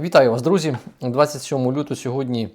Вітаю вас, друзі. 27 лютого сьогодні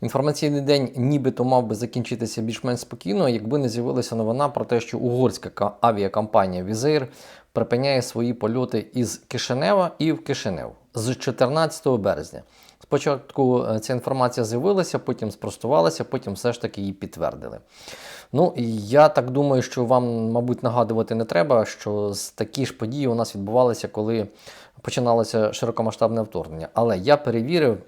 інформаційний день нібито мав би закінчитися більш-менш спокійно, якби не з'явилася новина про те, що угорська авіакомпанія Візеєр припиняє свої польоти із Кишинева і в Кишинев з 14 березня. Спочатку е, ця інформація з'явилася, потім спростувалася, потім все ж таки її підтвердили. Ну, я так думаю, що вам, мабуть, нагадувати не треба, що такі ж події у нас відбувалися, коли починалося широкомасштабне вторгнення. Але я перевірив,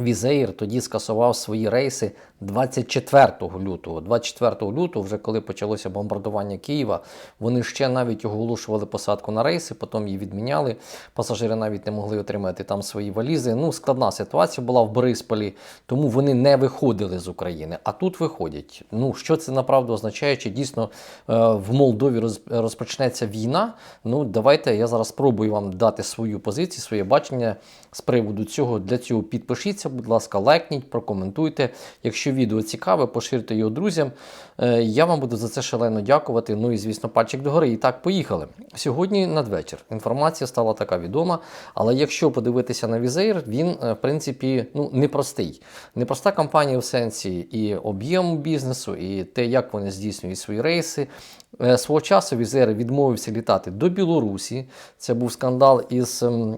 Візеїр тоді скасував свої рейси 24 лютого. 24 лютого, вже коли почалося бомбардування Києва, вони ще навіть оголошували посадку на рейси, потім її відміняли. Пасажири навіть не могли отримати там свої валізи. Ну, складна ситуація була в Борисполі, тому вони не виходили з України. А тут виходять. Ну, що це направду означає? Чи дійсно е, в Молдові розпочнеться війна? Ну, давайте я зараз спробую вам дати свою позицію, своє бачення з приводу цього. Для цього підпишіться, будь ласка, лайкніть, прокоментуйте. Якщо відео цікаве, поширте його друзям. Е, Я вам буду за це шалено дякувати. Ну і звісно, пальчик догори. І так, поїхали. Сьогодні надвечір. Інформація стала така відома. Але якщо подивитися на Візеєр, він е, в принципі ну непростий. Непроста компанія в сенсі і об'єму бізнесу, і те, як вони здійснюють свої рейси. Е, Свого часу Візер відмовився літати до Білорусі. Це був скандал із ем,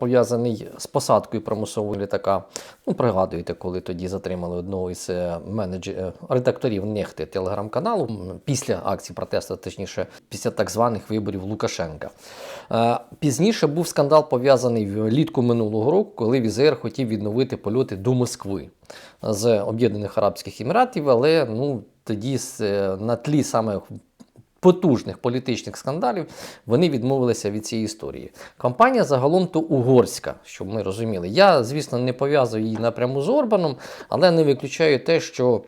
пов'язаний з посадкою примусового літака. Ну, пригадуєте, коли тоді затримали одного із е, менеджерів редакторів Нехти телеграм-каналу після акції протесту, точніше, після так званих виборів Лукашенка. Е, Пізніше був скандал пов'язаний влітку минулого року, коли Візер хотів відновити польоти до Москви з Об'єднаних Арабських Еміратів, але ну тоді е, на тлі саме потужних політичних скандалів вони відмовилися від цієї історії. Компанія загалом то угорська, щоб ми розуміли. Я, звісно, не пов'язую її напряму з Орбаном, але не виключаю те, що.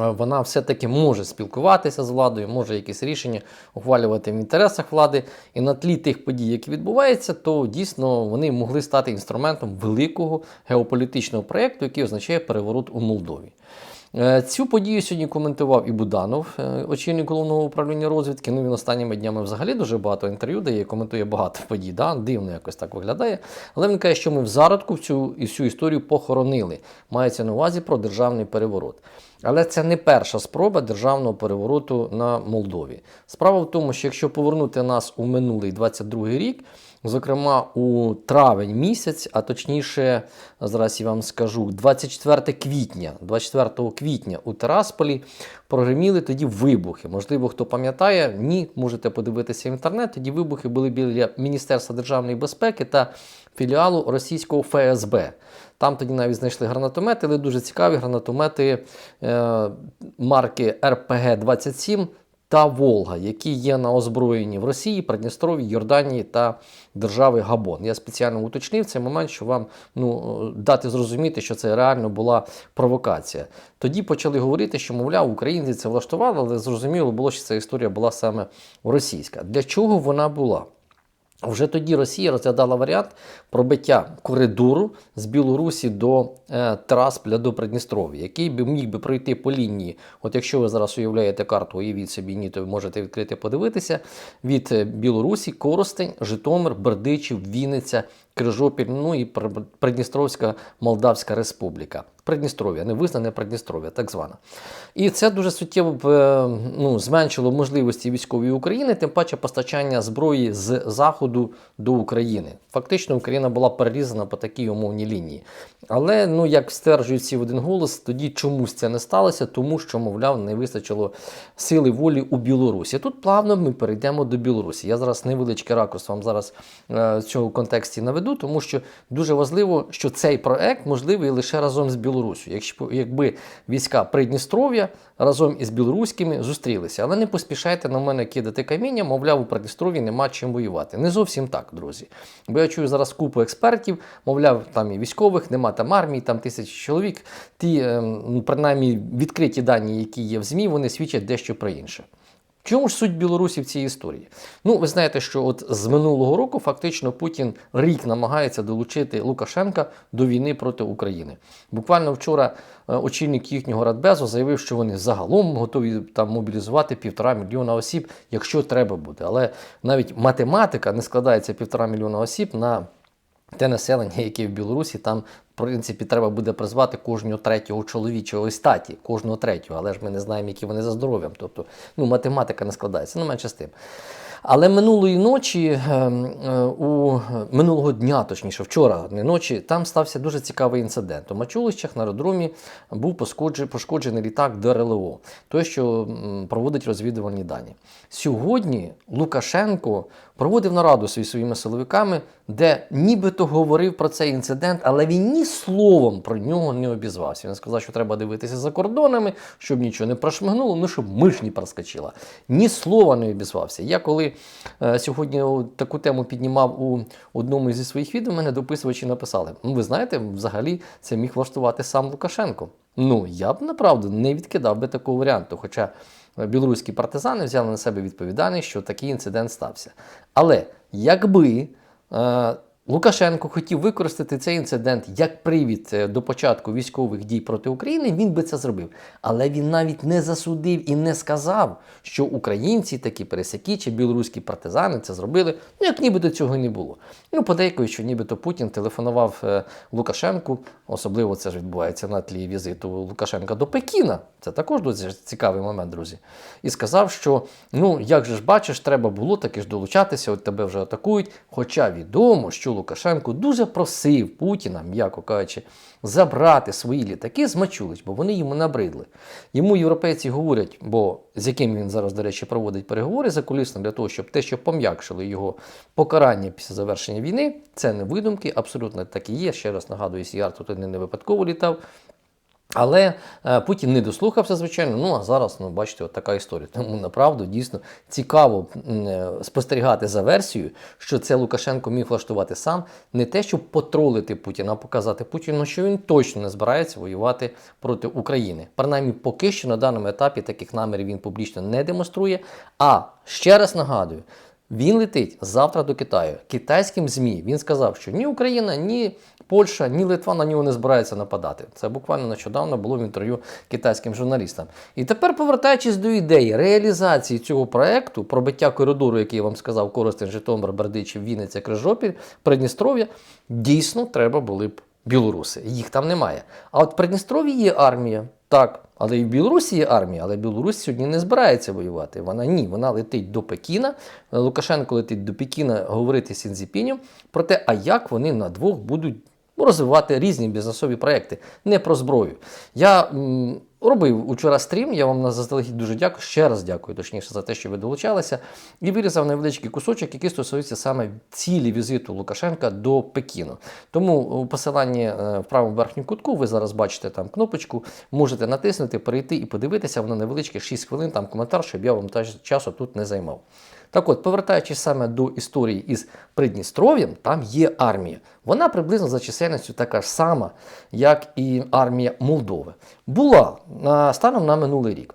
е, Вона все-таки може спілкуватися з владою, може якісь рішення ухвалювати в інтересах влади. І на тлі тих подій, які відбуваються, то дійсно вони могли стати інструментом великого геополітичного проєкту, який означає переворот у Молдові. Е, Цю подію сьогодні коментував і Буданов, е, очільник головного управління розвідки. Ну він останніми днями взагалі дуже багато інтерв'ю дає, коментує багато подій. Да? Дивно якось так виглядає. Але він каже, що ми в зародку цю і всю історію похоронили. Мається на увазі про державний переворот. Але це не перша спроба державного перевороту на Молдові. Справа в тому, що якщо повернути нас у минулий 22 рік, зокрема у травень місяць, а точніше, зараз я вам скажу, 24 квітня, 24 квітня у Тарасполі прогреміли тоді вибухи. Можливо, хто пам'ятає, ні, можете подивитися в інтернет. Тоді вибухи були біля Міністерства державної безпеки та філіалу російського ФСБ. Там тоді навіть знайшли гранатомети, але дуже цікаві гранатомети е, марки РПГ-27 та Волга, які є на озброєнні в Росії, Придністров'ї, Йорданії та держави Габон. Я спеціально уточнив цей момент, щоб вам ну, дати зрозуміти, що це реально була провокація. Тоді почали говорити, що, мовляв, українці це влаштували, але зрозуміло було, що ця історія була саме російська. Для чого вона була? Вже тоді Росія розглядала варіант пробиття коридору з Білорусі до е, Трасполя до Придністров'я, який би міг би пройти по лінії. От якщо ви зараз уявляєте карту, уявіть собі, ні, то ви можете відкрити подивитися від е, Білорусі, Коростень, Житомир, Бердичів, Вінниця, Крижопіль, ну і Придністровська Молдавська Республіка. Придністров'я, не визнане Придністров'я, так звана. І це дуже суттєво е, ну, зменшило можливості військової України, тим паче постачання зброї з Заходу до України. Фактично Україна була перерізана по такій умовній лінії. Але, ну, як стверджують всі в один голос, тоді чомусь це не сталося, тому що, мовляв, не вистачило сили волі у Білорусі. Тут плавно ми перейдемо до Білорусі. Я зараз невеличкий ракурс вам зараз е, в цьому контексті наведу, тому що дуже важливо, що цей проект можливий лише разом з Білорусю. Якщо якби війська Придністров'я разом із білоруськими зустрілися, але не поспішайте на мене кидати каміння, мовляв, у Придністров'ї нема чим воювати. Не зовсім так, друзі. Бо я чую зараз купу експертів, мовляв, там і військових, нема там армії, там тисячі чоловік. Ті, ем, ну, принаймні, відкриті дані, які є в ЗМІ, вони свідчать дещо про інше. В чому ж суть Білорусі в цій історії? Ну, ви знаєте, що от з минулого року фактично Путін рік намагається долучити Лукашенка до війни проти України. Буквально вчора е, очільник їхнього Радбезу заявив, що вони загалом готові там мобілізувати півтора мільйона осіб, якщо треба буде. Але навіть математика не складається півтора мільйона осіб на те населення, яке в Білорусі, там, принципі, треба буде призвати кожного третього чоловічої статі, кожного третього, але ж ми не знаємо, які вони за здоров'ям. Тобто, ну, математика не складається, ну менше з тим. Але минулої ночі, е, е, у минулого дня, точніше, вчора, не ночі, там стався дуже цікавий інцидент. У Мачулищах на аеродромі був пошкоджений літак ДРЛО, той, що проводить розвідувальні дані. Сьогодні Лукашенко проводив нараду зі своїми силовиками, де нібито говорив про цей інцидент, але він ні словом про нього не обізвався. Він сказав, що треба дивитися за кордонами, щоб нічого не прошмигнуло, ну щоб миш не проскочила. Ні слова не обізвався. Я коли е, сьогодні таку тему піднімав у одному зі своїх відео, мене дописувачі написали: ну, ви знаєте, взагалі це міг влаштувати сам Лукашенко. Ну, я б направду не відкидав би такого варіанту. Хоча білоруські партизани взяли на себе відповідальність, що такий інцидент стався. Але якби е, Лукашенко хотів використати цей інцидент як привід е, до початку військових дій проти України, він би це зробив. Але він навіть не засудив і не сказав, що українці, такі пересяки чи білоруські партизани це зробили, ну як нібито цього не було. Ну, подейкують, що нібито Путін телефонував е, Лукашенку, особливо це ж відбувається на тлі візиту Лукашенка до Пекіна. Це також дуже цікавий момент, друзі. І сказав, що ну як же ж бачиш, треба було таки ж долучатися, от тебе вже атакують. Хоча відомо, що Лукашенко дуже просив Путіна, м'яко кажучи, забрати свої літаки з Мачулич, бо вони йому набридли. Йому європейці говорять, бо з яким він зараз, до речі, проводить переговори за кулісно для того, щоб те, що пом'якшили його покарання після завершення війни, це не видумки, абсолютно так і є. Ще раз нагадую, Сіар тут не випадково літав. Але е, Путін не дослухався, звичайно. Ну а зараз, ну бачите, от така історія. Тому направду дійсно цікаво е, спостерігати за версією, що це Лукашенко міг влаштувати сам, не те, щоб потролити Путіна, а показати Путіну, що він точно не збирається воювати проти України. Принаймні, поки що на даному етапі таких намірів він публічно не демонструє. А ще раз нагадую. Він летить завтра до Китаю. Китайським ЗМІ він сказав, що ні Україна, ні Польща, ні Литва на нього не збираються нападати. Це буквально нещодавно було в інтерв'ю китайським журналістам. І тепер, повертаючись до ідеї реалізації цього проекту, пробиття коридору, який я вам сказав, Коростень, Житомир, Бердичів, Вінниця, Крижопіль, Придністров'я, дійсно треба були б білоруси. Їх там немає. А от Придністров'ї є армія. Так, але і в Білорусі є армія, але Білорусь сьогодні не збирається воювати. Вона ні, вона летить до Пекіна. Лукашенко летить до Пекіна говорити з Сінзіпінем про те, а як вони на двох будуть розвивати різні бізнесові проекти, не про зброю. Я м, робив учора стрім, я вам на заздалегідь дуже дякую. Ще раз дякую, точніше, за те, що ви долучалися, і вирізав невеличкий кусочок, який стосується саме цілі візиту Лукашенка до Пекіну. Тому у посиланні е, в правому верхньому кутку ви зараз бачите там кнопочку, можете натиснути, перейти і подивитися, воно невеличке 6 хвилин, там коментар, щоб я вам часу тут не займав. Так от, повертаючись саме до історії із Придністров'ям, там є армія. Вона приблизно за чисельністю така ж сама, як і армія Молдови. Була станом на минулий рік.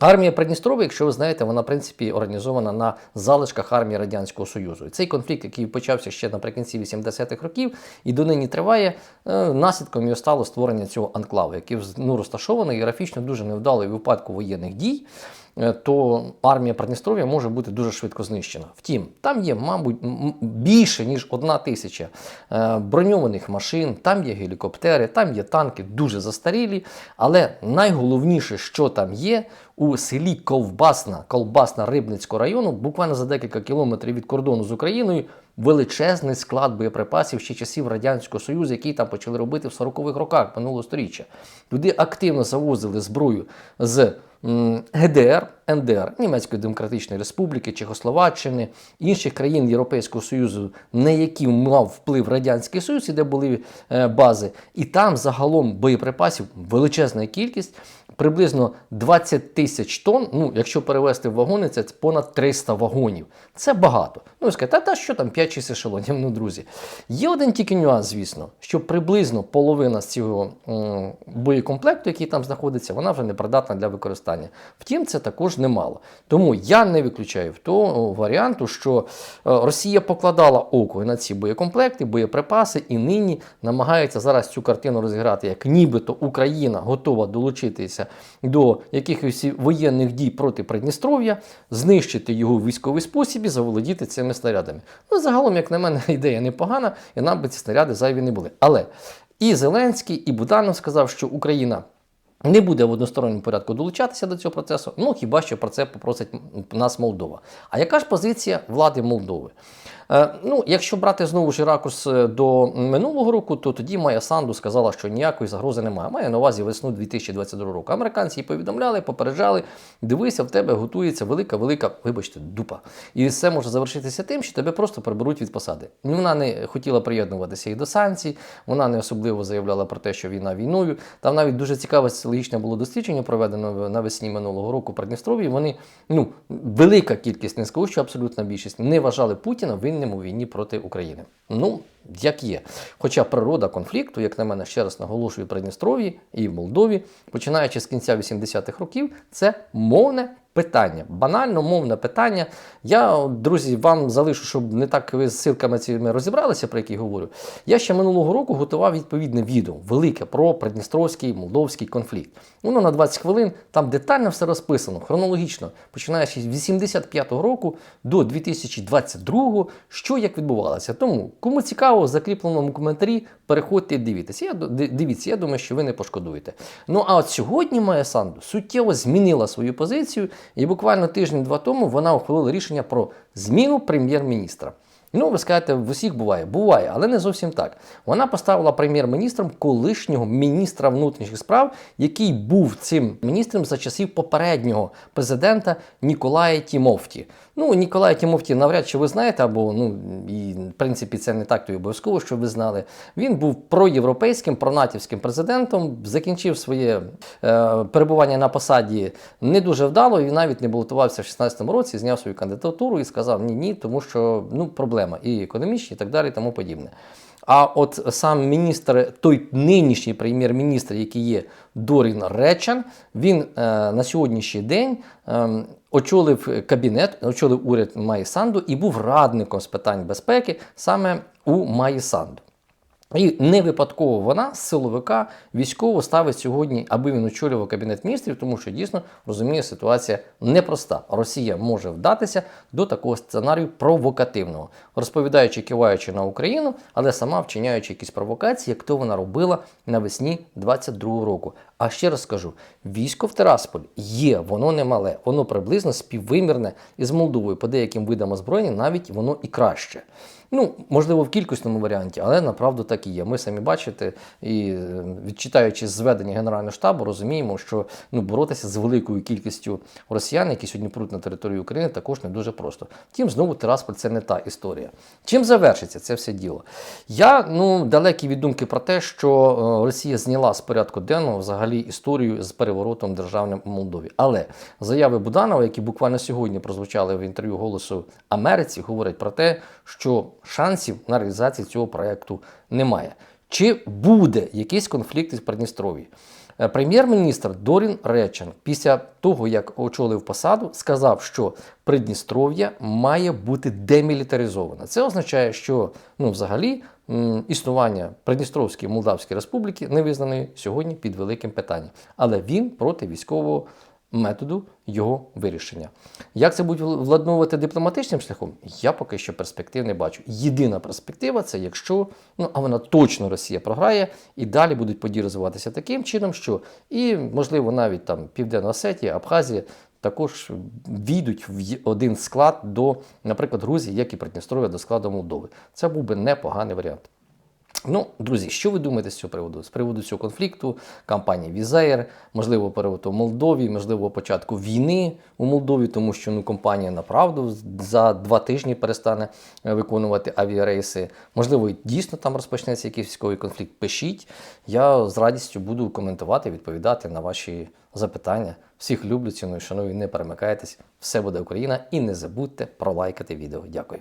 Армія Придністров'я, якщо ви знаєте, вона в принципі організована на залишках армії Радянського Союзу. І цей конфлікт, який почався ще наприкінці 80-х років і донині триває, е, наслідком його стало створення цього анклаву, який ну, розташований географічно дуже невдало і випадку воєнних дій. Е, То армія Придністров'я може бути дуже швидко знищена. Втім, там є, мабуть, більше ніж одна тисяча е, броньованих машин, там є гелікоптери, там є танки, дуже застарілі. Але найголовніше, що там є, у селі Ковбасна, Колбасна Рибницького району, буквально за декілька кілометрів від кордону з Україною, величезний склад боєприпасів ще часів Радянського Союзу, який там почали робити в 40-х роках минулого сторіччя. Туди активно завозили зброю з ГДР, НДР, Німецької Демократичної Республіки, Чехословаччини, інших країн Європейського Союзу, на які мав вплив Радянський Союз, і де були е, бази. І там загалом боєприпасів величезна кількість. Приблизно 20 тисяч тонн, ну, якщо перевести в вагони, це понад 300 вагонів. Це багато. Ну, і скажете, та, та що там 5-6 ешелонів, ну, друзі. Є один тільки нюанс, звісно, що приблизно половина з цього боєкомплекту, який там знаходиться, вона вже не придатна для використання. Втім, це також немало. Тому я не виключаю в того варіанту, що е, Росія покладала око на ці боєкомплекти, боєприпаси, і нині намагається зараз цю картину розіграти, як нібито Україна готова долучитися до якихось воєнних дій проти Придністров'я, знищити його військовий спосіб і заволодіти цими снарядами. Ну, загалом, як на мене, ідея непогана, і нам би ці снаряди зайві не були. Але і Зеленський, і Буданов сказав, що Україна. Не буде в односторонньому порядку долучатися до цього процесу, ну хіба що про це попросить нас Молдова. А яка ж позиція влади Молдови? Е, ну, якщо брати знову ж ракурс е, до минулого року, то тоді Майя Санду сказала, що ніякої загрози немає. Має на увазі весну 2022 року. Американці їй повідомляли, попереджали. Дивися, в тебе готується велика, велика, вибачте, дупа. І все може завершитися тим, що тебе просто приберуть від посади. Вона не хотіла приєднуватися і до санкцій, вона не особливо заявляла про те, що війна війною. Там навіть дуже цікаве соціологічне було дослідження, проведено навесні минулого року в Придністров'ї. Вони ну велика кількість, не скажу, що абсолютна більшість не вважали Путіна винним війні проти України. Ну, як є. Хоча природа конфлікту, як на мене, ще раз наголошую Придністров'ї і в Молдові, починаючи з кінця 80-х років, це мовне питання. Банально мовне питання. Я, друзі, вам залишу, щоб не так ви з силками цими розібралися, про які говорю. Я ще минулого року готував відповідне відео, велике про Придністровський молдовський конфлікт. Воно на 20 хвилин, там детально все розписано, хронологічно, починаючи з 85-го року до 2022-го, що як відбувалося. Тому, кому цікаво, в закріпленому коментарі переходьте і дивіться. Я, дивіться, я думаю, що ви не пошкодуєте. Ну а от сьогодні Майя Санду суттєво змінила свою позицію, і буквально тиждень-два тому вона ухвалила рішення про зміну прем'єр-міністра. Ну, ви скажете, в усіх буває, буває, але не зовсім так. Вона поставила прем'єр-міністром колишнього міністра внутрішніх справ, який був цим міністром за часів попереднього президента Ніколая Тімовті. Ну, Ніколая Тімовті навряд чи ви знаєте, або ну і в принципі це не так то й обов'язково, що ви знали. Він був проєвропейським, пронатівським президентом, закінчив своє е, перебування на посаді не дуже вдало і навіть не балотувався в 16-му році, зняв свою кандидатуру і сказав ні, ні, тому що ну проблема і економічні, і так далі, і тому подібне. А от сам міністр, той нинішній прем'єр-міністр, який є Дорін Речан, він е, на сьогоднішній день е, очолив кабінет, очолив уряд Майї Санду і був радником з питань безпеки саме у Майї Санду. І не випадково вона з силовика військово ставить сьогодні, аби він очолював кабінет міністрів, тому що дійсно розуміє, ситуація непроста. Росія може вдатися до такого сценарію провокативного, розповідаючи, киваючи на Україну, але сама вчиняючи якісь провокації, як то вона робила навесні 22-го року. А ще раз скажу: військо в Терасполі є, воно не мале, воно приблизно співвимірне із Молдовою. По деяким видам озброєння навіть воно і краще. Ну, можливо, в кількісному варіанті, але направду так і є. Ми самі бачите, і е, відчитаючи зведення Генерального штабу, розуміємо, що ну, боротися з великою кількістю росіян, які сьогодні пруть на територію України, також не дуже просто. Втім, знову Тирасполь це не та історія. Чим завершиться це все діло? Я ну, далекий від думки про те, що е, Росія зняла з порядку денного взагалі історію з переворотом державним у Молдові. Але заяви Буданова, які буквально сьогодні прозвучали в інтерв'ю Голосу Америці, говорять про те, що шансів на реалізацію цього проєкту немає. Чи буде якийсь конфлікт із Придністров'ї? Е, Прем'єр-міністр Дорін Речен після того, як очолив посаду, сказав, що Придністров'я має бути демілітаризоване. Це означає, що ну, взагалі існування Придністровської Молдавської Республіки не визнаної сьогодні під великим питанням. Але він проти військового методу його вирішення. Як це будуть владновувати дипломатичним шляхом, я поки що перспектив не бачу. Єдина перспектива це якщо, ну а вона точно Росія програє, і далі будуть події розвиватися таким чином, що і, можливо, навіть там Південна Осетія, Абхазія також війдуть в один склад до, наприклад, Грузії, як і Придністров'я до складу Молдови. Це був би непоганий варіант. Ну, друзі, що ви думаєте з цього приводу? З приводу цього конфлікту, кампанії Візеєр, можливо, переводу в Молдові, можливо, початку війни у Молдові, тому що ну, компанія направду за два тижні перестане е, виконувати авіарейси. Можливо, дійсно там розпочнеться якийсь військовий конфлікт. Пишіть. Я з радістю буду коментувати, відповідати на ваші запитання. Всіх люблю, ціную, шаную, не перемикайтесь. Все буде Україна і не забудьте пролайкати відео. Дякую.